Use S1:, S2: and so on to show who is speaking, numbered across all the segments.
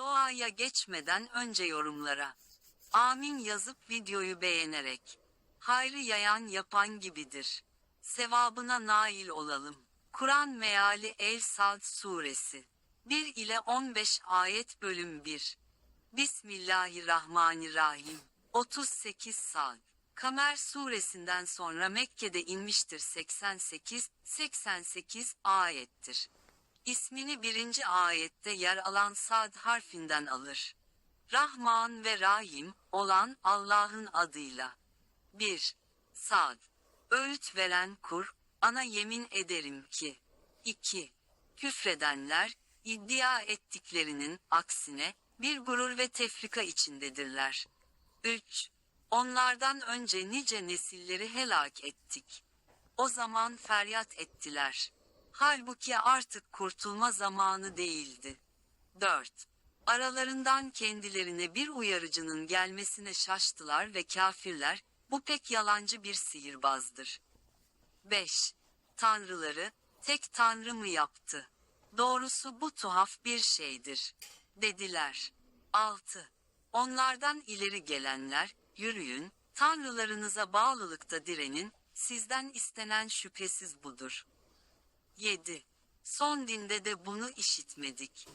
S1: Doğaya geçmeden önce yorumlara. Amin yazıp videoyu beğenerek. Hayrı yayan yapan gibidir. Sevabına nail olalım. Kur'an meali El-Sad suresi. 1 ile 15 ayet bölüm 1. Bismillahirrahmanirrahim. 38 Sad. Kamer suresinden sonra Mekke'de inmiştir 88-88 ayettir. İsmini birinci ayette yer alan Sad harfinden alır. Rahman ve Rahim olan Allah'ın adıyla. 1. Sad. Öğüt veren kur, ana yemin ederim ki. 2. Küfredenler, iddia ettiklerinin aksine, bir gurur ve tefrika içindedirler. 3. Onlardan önce nice nesilleri helak ettik. O zaman feryat ettiler. Halbuki artık kurtulma zamanı değildi. 4. Aralarından kendilerine bir uyarıcının gelmesine şaştılar ve kafirler, bu pek yalancı bir sihirbazdır. 5. Tanrıları, tek tanrı mı yaptı? Doğrusu bu tuhaf bir şeydir. Dediler. 6. Onlardan ileri gelenler, yürüyün, tanrılarınıza bağlılıkta direnin, sizden istenen şüphesiz budur. 7. Son dinde de bunu işitmedik.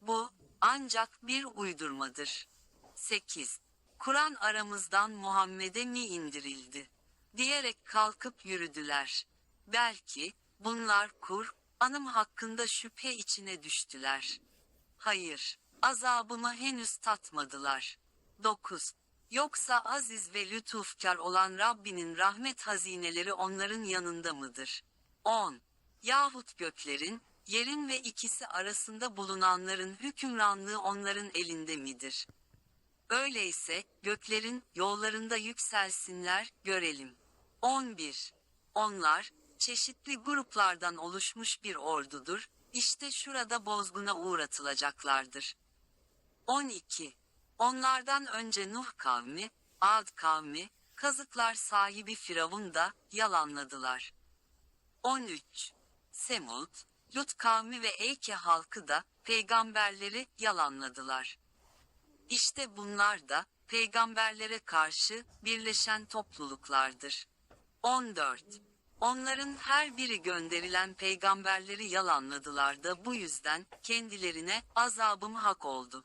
S1: Bu, ancak bir uydurmadır. 8. Kur'an aramızdan Muhammed'e mi indirildi? Diyerek kalkıp yürüdüler. Belki, bunlar kur, anım hakkında şüphe içine düştüler. Hayır, azabımı henüz tatmadılar. 9. Yoksa aziz ve lütufkar olan Rabbinin rahmet hazineleri onların yanında mıdır? 10. Yahut göklerin, yerin ve ikisi arasında bulunanların hükümranlığı onların elinde midir? Öyleyse, göklerin yollarında yükselsinler, görelim. 11. Onlar, çeşitli gruplardan oluşmuş bir ordudur, işte şurada bozguna uğratılacaklardır. 12. Onlardan önce Nuh kavmi, Ad kavmi, kazıklar sahibi Firavun da, yalanladılar. 13. Semud, Lut kavmi ve Eyke halkı da, peygamberleri, yalanladılar. İşte bunlar da, peygamberlere karşı, birleşen topluluklardır. 14. Onların her biri gönderilen peygamberleri yalanladılar da bu yüzden, kendilerine, azabım hak oldu.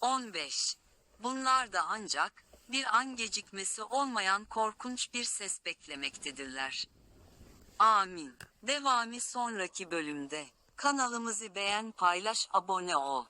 S1: 15. Bunlar da ancak, bir an gecikmesi olmayan korkunç bir ses beklemektedirler. Amin. Devamı sonraki bölümde. Kanalımızı beğen paylaş abone ol.